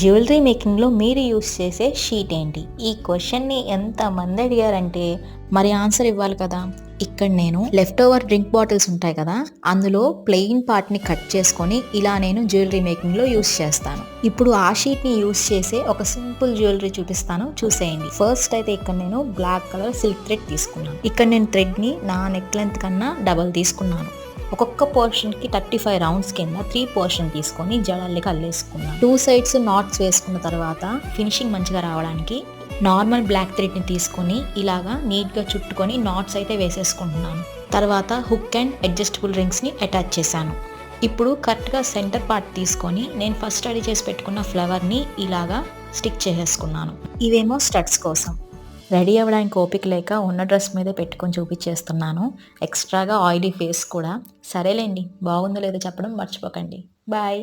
Jewellery మేకింగ్లో మీరు use చేసే sheet ఏంటి? ఈ క్వశ్చన్ని ఎంతమంది అడిగారంటే మరి ఆన్సర్ ఇవ్వాలి కదా. ఇక్కడ నేను లెఫ్ట్ ఓవర్ డ్రింక్ బాటిల్స్ ఉంటాయి కదా అందులో ప్లెయిన్ పార్ట్ని కట్ చేసుకొని ఇలా నేను జ్యువెలరీ మేకింగ్లో యూస్ చేస్తాను. ఇప్పుడు ఆ షీట్ని యూస్ చేసే ఒక సింపుల్ జ్యువెలరీ చూపిస్తాను చూసేయండి. ఫస్ట్ అయితే ఇక్కడ నేను బ్లాక్ కలర్ సిల్క్ థ్రెడ్ తీసుకున్నాను. ఇక్కడ నేను థ్రెడ్ని నా నెక్ లెంత్ కన్నా డబల్ తీసుకున్నాను. ఒక్కొక్క పోర్షన్కి థర్టీ ఫైవ్ రౌండ్స్ కింద త్రీ పోర్షన్ తీసుకొని జడల్లికి అల్లేసుకున్నాను. టూ సైడ్స్ నాట్స్ వేసుకున్న తర్వాత ఫినిషింగ్ మంచిగా రావడానికి నార్మల్ బ్లాక్ థ్రెడ్ని తీసుకొని ఇలాగా నీట్గా చుట్టుకొని నాట్స్ అయితే వేసేసుకుంటున్నాను. తర్వాత హుక్ అండ్ అడ్జస్టబుల్ రింగ్స్ని అటాచ్ చేశాను. ఇప్పుడు కరెక్ట్గా సెంటర్ పార్ట్ తీసుకొని నేను ఫస్ట్ రెడీ చేసి పెట్టుకున్న ఫ్లవర్ని ఇలాగా స్టిక్ చేసేసుకున్నాను. ఇవేమో స్టడ్స్ కోసం. రెడీ అవ్వడానికి ఓపిక లేక ఉన్న డ్రెస్ మీదే పెట్టుకొని చూపించేస్తున్నాను. ఎక్స్ట్రాగా ఆయిలీ ఫేస్ కూడా. సరేలేండి బాగుందో లేదో చెప్పడం మర్చిపోకండి. బాయ్.